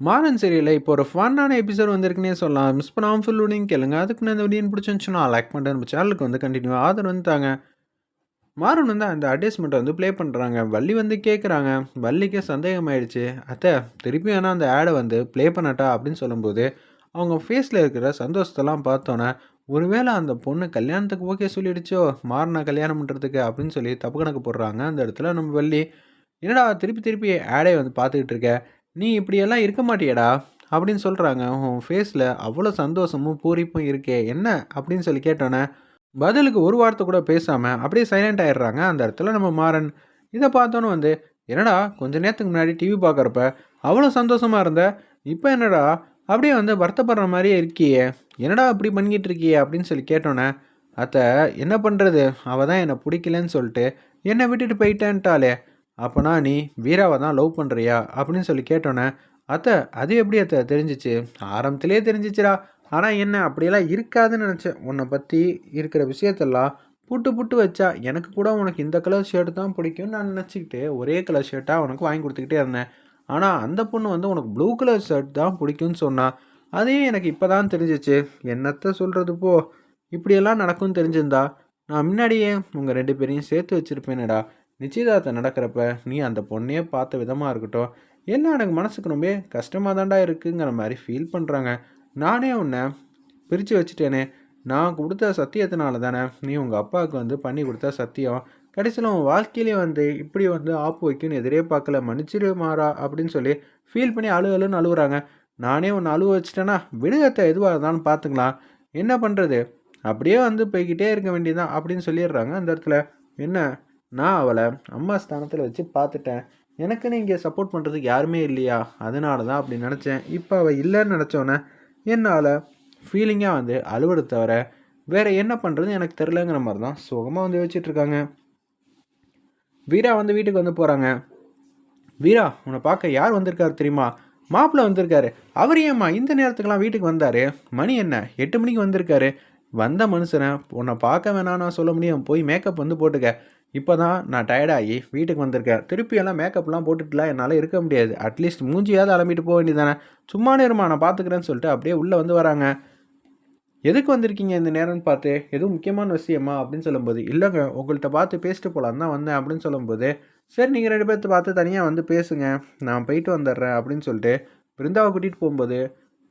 மாறன் சீரியலில் இப்போ ஒரு ஃபன்னான எபிசோட் வந்திருக்குன்னே சொல்லலாம். மிஸ் பண்ணாமல் ஃபுல் விடியும் கேளுங்க. அதுக்கு நான் இந்த வீடியோ பிடிச்சிருந்துச்சுன்னா லைக் பண்ணுறேன் நம்ம சேனலுக்கு வந்து கண்டினியூ ஆதரவு வந்து தாங்க. மாறன் வந்து அந்த அட்வர்டைஸ்மெண்ட்டை வந்து ப்ளே பண்ணுறாங்க வள்ளி வந்து கேட்குறாங்க வள்ளிக்கே சந்தேகம் ஆயிடுச்சு அத்தை திருப்பி வேணால் அந்த ஆடை வந்து ப்ளே பண்ணட்டா அப்படின்னு சொல்லும்போது அவங்க ஃபேஸில் இருக்கிற சந்தோஷத்தெல்லாம் பார்த்தோன்னே ஒருவேளை அந்த பொண்ணு கல்யாணத்துக்கு ஓகே சொல்லிடுச்சோ? மாறினா கல்யாணம் பண்ணுறதுக்கு அப்படின்னு சொல்லி தப்பு கணக்கு போடுறாங்க அந்த இடத்துல நம்ம வள்ளி. என்னடா திருப்பி திருப்பி ஆடை வந்து பார்த்துக்கிட்டு இருக்க? நீ இப்படியெல்லாம் இருக்க மாட்டியடா அப்படின்னு சொல்கிறாங்க உன் ஃபேஸில் அவ்வளோ சந்தோஷமும் பூரிப்பும் இருக்கே என்ன? அப்படின்னு சொல்லி கேட்டோன்னே பதிலுக்கு ஒரு வார்த்தை கூட பேசாமல் அப்படியே சைலண்ட் ஆயிடுறாங்க. அந்த இடத்துல நம்ம மாறன். இதை பார்த்தோன்னு வந்து என்னடா கொஞ்ச நேரத்துக்கு முன்னாடி டிவி பார்க்குறப்ப அவ்வளோ சந்தோஷமாக இருந்த? இப்போ என்னடா? அப்படியே வந்து வருத்தப்படுற மாதிரியே இருக்கியே. என்னடா அப்படி பண்ணிக்கிட்டு இருக்கியே? அப்படின்னு சொல்லி கேட்டோன்னே அத்தை என்ன பண்ணுறது அவள் தான் என்னை பிடிக்கலன்னு சொல்லிட்டு என்னை விட்டுட்டு போயிட்டேன்ட்டாளே. அப்போனா நீ வீராவை தான் லவ் பண்ணுறியா அப்படின்னு சொல்லி கேட்டோன்னே அத்தை அது எப்படி அத்தை? தெரிஞ்சிச்சு. ஆரம்பத்திலே தெரிஞ்சிச்சுடா. ஆனால் என்ன அப்படியெல்லாம் இருக்காதுன்னு நினச்சேன். உன்னை பற்றி இருக்கிற விஷயத்தெல்லாம் புட்டு புட்டு வச்சா எனக்கு கூட உனக்கு இந்த கலர் ஷர்ட் தான் பிடிக்கும்னு நான் நினச்சிக்கிட்டு ஒரே கலர் ஷர்ட்டாக உனக்கு வாங்கி கொடுத்துக்கிட்டே இருந்தேன். ஆனால் அந்த பொண்ணு வந்து உனக்கு ப்ளூ கலர் ஷர்ட் தான் பிடிக்கும்னு சொன்னா அதையும் எனக்கு இப்போ தான் தெரிஞ்சிச்சு. என்னத்த சொல்கிறது போ? இப்படியெல்லாம் நடக்கும்னு தெரிஞ்சிருந்தா நான் முன்னாடியே உங்கள் ரெண்டு பேரையும் சேர்த்து வச்சுருப்பேனடா. நிச்சயதார்த்தம் நடக்கிறப்ப நீ அந்த பொண்ணையே பார்த்த விதமாக இருக்கட்டும். என்ன எனக்கு மனசுக்கு ரொம்ப கஷ்டமாக தாண்டா இருக்குங்கிற மாதிரி ஃபீல் பண்ணுறாங்க நானே உன்னை பிரித்து வச்சுட்டேனே. நான் கொடுத்த சத்தியத்தினால தானே நீ உங்கள் அப்பாவுக்கு வந்து பண்ணி கொடுத்த சத்தியம். கடைசியில் உன் வாழ்க்கையிலே வந்து இப்படி வந்து ஆப்பு வைக்குன்னு எதிரே பார்க்கல. மன்னிச்சிரு மாறா அப்படின்னு சொல்லி ஃபீல் பண்ணி அழு அழுன்னு அழுகுறாங்க நானே உன்னை அழுவ வச்சுட்டேன்னா விடுகத்தை எதுவாக இருந்தாலும் பார்த்துக்கலாம். என்ன பண்ணுறது அப்படியே வந்து போய்கிட்டே இருக்க வேண்டியதான் அப்படின்னு சொல்லிடுறாங்க அந்த இடத்துல. என்ன? நான் அவளை அம்மா ஸ்தானத்தில் வச்சு பார்த்துட்டேன். எனக்குன்னு இங்கே சப்போர்ட் பண்ணுறதுக்கு யாருமே இல்லையா? அதனால தான் அப்படி நினச்சேன். இப்போ அவள் இல்லைன்னு நினச்சோன்னே என்னால் ஃபீலிங்காக வந்து அலுவலை தவிர வேறு என்ன பண்ணுறது எனக்கு தெரிலங்கிற மாதிரி தான் சுகமாக வந்து வச்சிட்ருக்காங்க வீரா வந்து வீட்டுக்கு வந்து போகிறாங்க வீரா உன்னை பார்க்க யார் வந்திருக்காரு தெரியுமா? மாப்பிள்ளை வந்திருக்காரு. அவர் ஏம்மா இந்த நேரத்துக்கெல்லாம் வீட்டுக்கு வந்தார்? மணி என்ன? எட்டு மணிக்கு வந்திருக்காரு. வந்த மனுஷனை உன்னை பார்க்க வேணாம் நான் சொல்ல முடியும். போய் மேக்கப் வந்து போட்டுக்க. இப்போ தான் நான் டயர்டாகி வீட்டுக்கு வந்திருக்கேன். திருப்பியெல்லாம் மேக்கப்லாம் போட்டுட்டுலாம் என்னால் இருக்க முடியாது. அட்லீஸ்ட் மூஞ்சியாவது அலம்பிட்டு போக வேண்டியதானே சும்மா நேரமா நான் பார்த்துக்கிறேன்னு சொல்லிட்டு அப்படியே உள்ளே வந்து வராங்க. எதுக்கு வந்திருக்கீங்க இந்த நேரம்னு பார்த்து எதுவும் முக்கியமான விஷயமா? அப்படின்னு சொல்லும்போது இல்லைங்க உங்கள்கிட்ட பார்த்து பேசிட்டு போகலான்னு தான் வந்தேன். அப்படின்னு சொல்லும்போது சரி நீங்கள் ரெண்டு பேர்த்த பார்த்து தனியாக வந்து பேசுங்க. நான் போயிட்டு வந்துடுறேன். அப்படின்னு சொல்லிட்டு பிருந்தாவை கூட்டிகிட்டு போகும்போது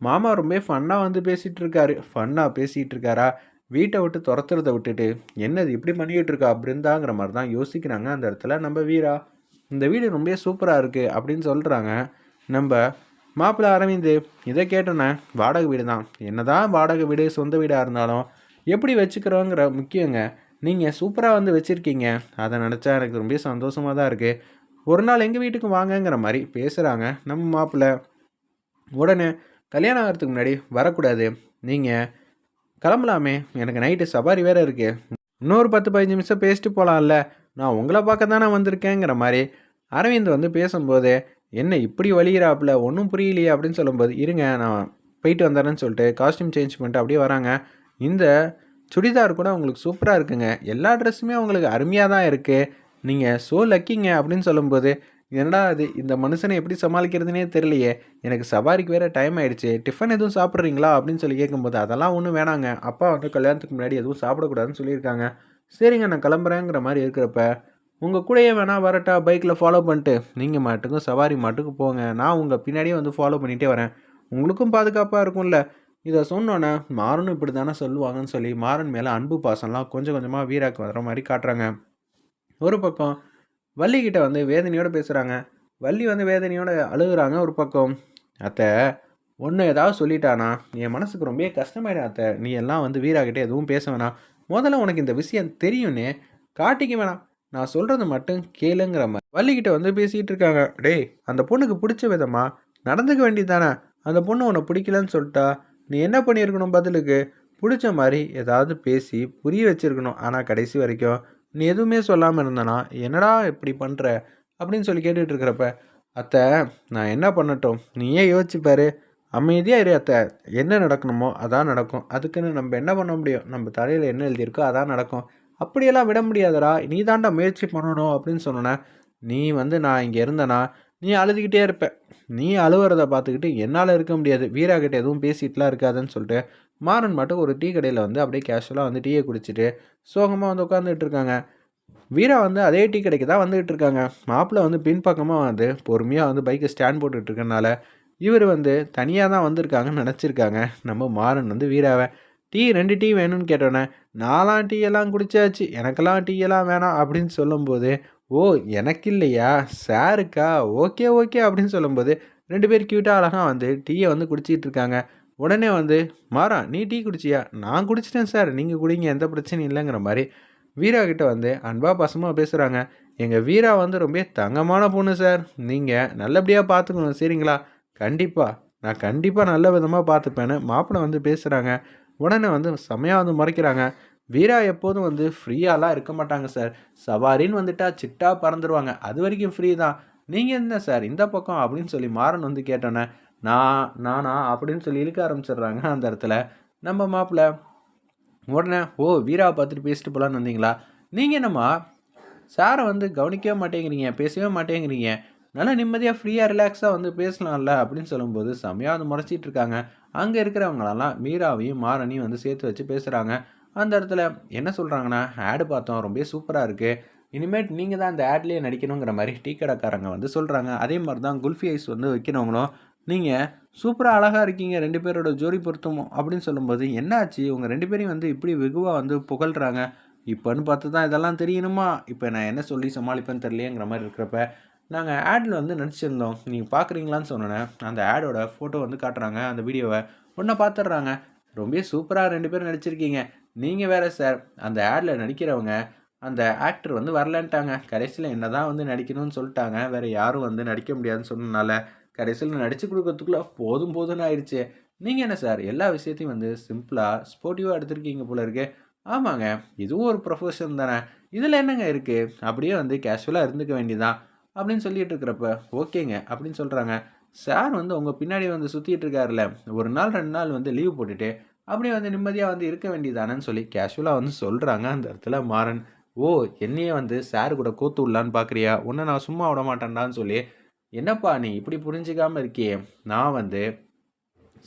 மாமா ரொம்ப ஃபன்னாக வந்து பேசிகிட்டு இருக்காரு. ஃபன்னாக பேசிகிட்டு இருக்காரா? வீட்டை விட்டு துரத்துறத விட்டுட்டு என்னது இப்படி பண்ணிக்கிட்டு இருக்கா பிருந்தாங்கிற மாதிரி தான் யோசிக்கிறாங்க அந்த இடத்துல. நம்ம வீரா இந்த வீடு ரொம்ப சூப்பராக இருக்குது அப்படின்னு சொல்கிறாங்க நம்ம மாப்பிள்ளை அரவிந்து இதை கேட்டோன்னே வாடகை வீடு தான் என்னதான் வாடகை வீடு சொந்த வீடாக இருந்தாலும் எப்படி வச்சுக்கிறோங்கிற முக்கியங்க. நீங்கள் சூப்பராக வந்து வச்சுருக்கீங்க. அதை நினச்சா எனக்கு ரொம்ப சந்தோஷமாக தான் இருக்குது ஒரு நாள் எங்கள் வீட்டுக்கு வாங்கங்கிற மாதிரி பேசுகிறாங்க நம்ம மாப்பிள்ளை உடனே கல்யாணம் ஆகிறதுக்கு முன்னாடி வரக்கூடாது. நீங்கள் கிளம்பலாமே. எனக்கு நைட்டு சவாரி வேறு இருக்கு. இன்னொரு பத்து பதினஞ்சு நிமிஷம் பேசிட்டு போகலாம்ல நான் உங்களை பார்க்க தானே வந்திருக்கேங்கிற மாதிரி அரவிந்த் வந்து பேசும்போது என்ன இப்படி வழிகிறாப்புல ஒன்றும் புரியலையே அப்படின்னு சொல்லும்போது இருங்க நான் போயிட்டு வந்தேன்னு சொல்லிட்டு காஸ்டியூம் சேஞ்ச் பண்ணிட்டு அப்படியே வராங்க. இந்த சுடிதார் கூட உங்களுக்கு சூப்பராக இருக்குங்க. எல்லா ட்ரெஸ்ஸுமே உங்களுக்கு அருமையாக தான் இருக்குது நீங்கள் ஸோ லக்கிங்க அப்படின்னு சொல்லும்போது என்னடா அது இந்த மனுஷனை எப்படி சமாளிக்கிறதுனே தெரியலையே. எனக்கு சவாரிக்கு வேறு டைம் ஆயிடுச்சு. டிஃபன் எதுவும் சாப்பிட்றீங்களா? அப்படின்னு சொல்லி கேட்கும்போது அதெல்லாம் ஒன்றும் வேணாங்க. அப்பா வந்து கல்யாணத்துக்கு முன்னாடி எதுவும் சாப்பிடக்கூடாதுன்னு சொல்லியிருக்காங்க. சரிங்க நான் கிளம்புறேங்கிற மாதிரி இருக்கிறப்ப உங்கள் கூடயே வேணா வரட்டா. பைக்கில் ஃபாலோ பண்ணிட்டு நீங்கள் மாட்டுக்கும் சவாரி மாட்டுக்கு போங்க. நான் உங்கள் பின்னாடியே வந்து ஃபாலோ பண்ணிகிட்டே வரேன். உங்களுக்கும் பாதுகாப்பாக இருக்கும்ல. இதை சொன்னோன்னே மாறனும் இப்படி தானே சொல்லுவாங்கன்னு சொல்லி மாறன் மேலே அன்பு பாசம்லாம் கொஞ்சம் கொஞ்சமாக வீராக்கு வர மாதிரி காட்டுறாங்க. ஒரு பக்கம் வள்ளிக்கிட்ட வந்து வேதனையோடு பேசுகிறாங்க வள்ளி வந்து வேதனையோடு அழுகுறாங்க ஒரு பக்கம். அத்தை ஒன்று ஏதாவது சொல்லிட்டானா? என் மனசுக்கு ரொம்ப கஷ்டமாயிடும் அத்தை. நீ எல்லாம் வந்து வீராகிட்டே எதுவும் பேச வேணாம். முதல்ல உனக்கு இந்த விஷயம் தெரியும்னே காட்டிக்க வேணாம். நான் சொல்கிறது மட்டும் கேளுங்கிற மாதிரி வள்ளிக்கிட்ட வந்து பேசிகிட்டு இருக்காங்க. டேய் அந்த பொண்ணுக்கு பிடிச்ச விதமாக நடந்துக்க வேண்டியது தானே அந்த பொண்ணு உன்னை பிடிக்கலன்னு சொல்லிட்டா? நீ என்ன பண்ணியிருக்கணும் பதிலுக்கு? பிடிச்ச மாதிரி ஏதாவது பேசி புரிய வச்சுருக்கணும். ஆனால் கடைசி வரைக்கும் நீ எதுவுமே சொல்லாமல் இருந்தனா என்னடா இப்படி பண்ணுற அப்படின்னு சொல்லி கேட்டுட்டு இருக்கிறப்ப அத்தை நான் என்ன பண்ணட்டும்? நீயே யோசிச்சுப்பாரு அமைதியாக இரு அத்தை. என்ன நடக்கணுமோ அதான் நடக்கும். அதுக்குன்னு நம்ம என்ன பண்ண முடியும்? நம்ம தலையில் என்ன எழுதியிருக்கோ அதான் நடக்கும். அப்படியெல்லாம் விட முடியாதடா. நீ தாண்டா முயற்சி பண்ணணும். அப்படின்னு சொன்னேன் நீ வந்து நான் இங்கே இருந்தனா நீ அழுதுகிட்டே இருப்ப. நீ அழுவுறத பார்த்துக்கிட்டு என்னால் இருக்க முடியாது. வீராகிட்ட எதுவும் பேசிகிட்டுலாம் இருக்காதுன்னு சொல்லிட்டு மாறன் மட்டும் ஒரு டீ கடையில் வந்து அப்படியே கேஷுவலாக வந்து டீயை குடிச்சிட்டு சோகமாக வந்து உட்காந்துட்டு இருக்காங்க வீரா வந்து அதே டீ கடைக்கு தான் வந்துகிட்டு இருக்காங்க மாப்பிள்ளை வந்து பின்பக்கமாக வந்து பொறுமையாக வந்து பைக்கை ஸ்டாண்ட் போட்டுட்டு இருக்கனால இவர் வந்து தனியாக தான் வந்திருக்காங்கன்னு நினச்சிருக்காங்க. நம்ம மாறன் வந்து வீராவை. டீ ரெண்டு டீ வேணும்னு கேட்டோன்னே நாலாம் டீ எல்லாம் குடிச்சாச்சு. எனக்கெல்லாம் டீ எல்லாம் வேணாம். அப்படின்னு சொல்லும்போது ஓ எனக்கு இல்லையா? சாருக்கா? Okay okay. அப்படின்னு சொல்லும்போது ரெண்டு பேர் க்யூட்டாக அழகாக வந்து டீயை வந்து குடிச்சிட்டு இருக்காங்க உடனே வந்து மாறா நீ டீ குடிச்சியா? நான் குடிச்சிட்டேன் சார். நீங்கள் குடிங்க எந்த பிரச்சனையும் இல்லைங்கிற மாதிரி வீரா கிட்ட வந்து அன்பா பசமாக பேசுகிறாங்க எங்கள் வீரா வந்து ரொம்ப தங்கமான பொண்ணு சார். நீங்கள் நல்லபடியாக பார்த்துக்கணும் சரிங்களா? கண்டிப்பாக நான் கண்டிப்பாக நல்ல விதமாக பார்த்துப்பேன்னு மாப்பிள்ளை வந்து பேசுகிறாங்க உடனே வந்து செம்மையாக வந்து மறைக்கிறாங்க. வீரா எப்போதும் வந்து ஃப்ரீயாலாம் இருக்க மாட்டாங்க சார். சவாரின்னு வந்துட்டா சிட்டா பறந்துடுவாங்க அது வரைக்கும் ஃப்ரீ தான். நீங்கள் என்ன சார் இந்த பக்கம்? அப்படின்னு சொல்லி மாறன் வந்து கேட்டோன்னே நான் நானா அப்படின்னு சொல்லி இழுக்க ஆரம்பிச்சிடுறாங்க அந்த இடத்துல. நம்ம மாப்பிள்ளை உடனே ஓ வீராவை பார்த்துட்டு பேசிட்டு போகலான்னு வந்தீங்களா? நீங்கள் என்னம்மா? சாரை வந்து கவனிக்கவே மாட்டேங்கிறீங்க பேசவே மாட்டேங்கிறீங்க. நல்லா நிம்மதியாக ஃப்ரீயாக ரிலாக்ஸாக வந்து பேசலாம்ல அப்படின்னு சொல்லும்போது செம்மையாக வந்து முறைச்சிட்டு இருக்காங்க. அங்கே இருக்கிறவங்களெல்லாம் மீராவையும் மாரனையும் வந்து சேர்த்து வச்சு பேசுகிறாங்க அந்த இடத்துல என்ன சொல்கிறாங்கன்னா ஆடு பார்த்தோம் ரொம்ப சூப்பராக இருக்குது இனிமேட் நீங்கள் தான் அந்த ஆட்லேயே நடிக்கணுங்கிற மாதிரி டீ கடைக்காரங்க வந்து சொல்கிறாங்க அதே மாதிரி தான் குல்ஃபி ஐஸ் வந்து வைக்கிறவங்களும் நீங்கள் சூப்பராக அழகாக இருக்கீங்க ரெண்டு பேரோட ஜோடி பொருத்தமும் அப்படின்னு சொல்லும்போது என்னாச்சு? உங்கள் ரெண்டு பேரையும் வந்து இப்படி வெகுவாக வந்து புகழ்கிறாங்க இப்போன்னு பார்த்து தான் இதெல்லாம் தெரியணுமா? இப்போ நான் என்ன சொல்லி சமாளிப்பேன்னு தெரியலையேங்கிற மாதிரி இருக்கிறப்ப நாங்கள் ஆடில் வந்து நடிச்சிருந்தோம். நீங்கள் பார்க்குறீங்களான்னு சொன்னேன் அந்த ஆடோட ஃபோட்டோ வந்து காட்டுறாங்க. அந்த வீடியோவை ஒன்றை பார்த்துட்றாங்க. ரொம்ப சூப்பராக ரெண்டு பேரும் நடிச்சிருக்கீங்க. நீங்கள் வேறு சார் அந்த ஆடில் நடிக்கிறவங்க அந்த ஆக்டர் வந்து வரலன்ட்டாங்க. கடைசியில் என்ன தான் வந்து நடிக்கணும்னு சொல்லிட்டாங்க. வேறு யாரும் வந்து நடிக்க முடியாதுன்னு சொன்னனால கடைசியில் நடித்து கொடுக்கறதுக்குள்ளே போதும் போதும்னு ஆயிடுச்சு. நீங்கள் என்ன சார்? எல்லா விஷயத்தையும் வந்து சிம்பிளாக ஸ்போர்ட்டிவாக எடுத்திருக்கீங்க போல இருக்கு. ஆமாங்க இதுவும் ஒரு ப்ரொஃபஷன் தானே. இதில் என்னங்க இருக்குது அப்படியே வந்து கேஷுவலாக இருந்துக்க வேண்டியதான் அப்படின்னு சொல்லிட்டு இருக்கிறப்ப ஓகேங்க அப்படின்னு சொல்கிறாங்க சார் வந்து உங்கள் பின்னாடி வந்து சுற்றிட்டு இருக்காருல்ல. ஒரு நாள் ரெண்டு நாள் வந்து லீவ் போட்டுட்டு அப்படியே வந்து நிம்மதியாக வந்து இருக்க வேண்டியதானேன்னு சொல்லி கேஷுவலாக வந்து சொல்கிறாங்க அந்த இடத்துல மாறன். ஓ என்னையே வந்து சார் கூட கோத்து விடலான்னு பார்க்குறியா உன்னை நான் சும்மா விட மாட்டேன்டான்னு சொல்லி என்னப்பா நீ இப்படி புரிஞ்சிக்காமல் இருக்கியே? நான் வந்து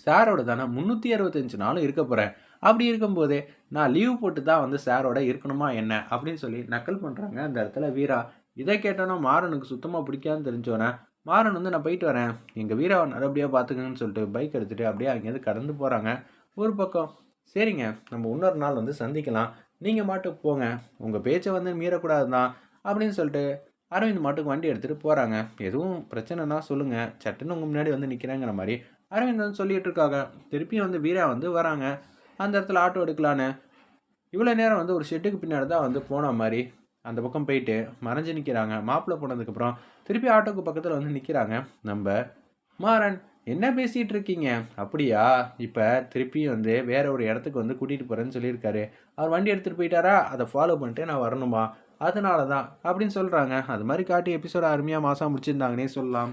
சாரோட தானே முந்நூற்றி அறுபத்தஞ்சு நாளும் இருக்க போகிறேன் அப்படி இருக்கும்போதே நான் லீவ் போட்டு தான் வந்து சாரோட இருக்கணுமா என்ன? அப்படின்னு சொல்லி நக்கல் பண்ணுறாங்க அந்த இடத்துல வீரா. இதை கேட்டோன்னா மாறனுக்கு சுத்தமாக பிடிக்காதுன்னு தெரிஞ்சோன்னே மாறன் வந்து நான் போயிட்டு வரேன். எங்கள் வீராவை நல்லபடியாக பார்த்துக்கங்கன்னு சொல்லிட்டு பைக் எடுத்துகிட்டு அப்படியே அங்கேருந்து கடந்து போகிறாங்க ஒரு பக்கம் சரிங்க நம்ம இன்னொரு நாள் வந்து சந்திக்கலாம். நீங்கள் மாட்டுக்கு போங்க. உங்கள் பேச்சை வந்து மீறக்கூடாது தான் அப்படின்னு சொல்லிட்டு அரவிந்த் மாட்டுக்கு வண்டி எடுத்துகிட்டு போகிறாங்க எதுவும் பிரச்சனைனா சொல்லுங்கள் சட்டுன்னு உங்கள் முன்னாடி வந்து நிற்கிறேங்கிற மாதிரி அரவிந்த் வந்து சொல்லிட்டு இருக்காங்க திருப்பியும் வந்து வீரா வந்து வராங்க. அந்த இடத்துல ஆட்டோ எடுக்கலான்னு. இவ்வளோ நேரம் வந்து ஒரு ஷெட்டுக்கு பின்னாடி தான் வந்து போன மாதிரி அந்த பக்கம் போயிட்டு மறைஞ்சு நிற்கிறாங்க மாப்பிள்ளை போனதுக்கப்புறம் திருப்பி ஆட்டோக்கு பக்கத்தில் வந்து நிற்கிறாங்க நம்ம மாறன் என்ன பேசிகிட்டு இருக்கீங்க? அப்படியா? இப்போ திருப்பி வந்து வேற ஒரு இடத்துக்கு வந்து கூட்டிகிட்டு போகிறேன்னு சொல்லியிருக்காரு. அவர் வண்டி எடுத்துகிட்டு போயிட்டாரா? அதை ஃபாலோ பண்ணிட்டு நான் வரணுமா? அதனால தான் அப்படின்னு சொல்கிறாங்க அது மாதிரி காட்டி எபிசோட அருமையாக மாதம் முடிச்சிருந்தாங்கன்னே சொல்லலாம்.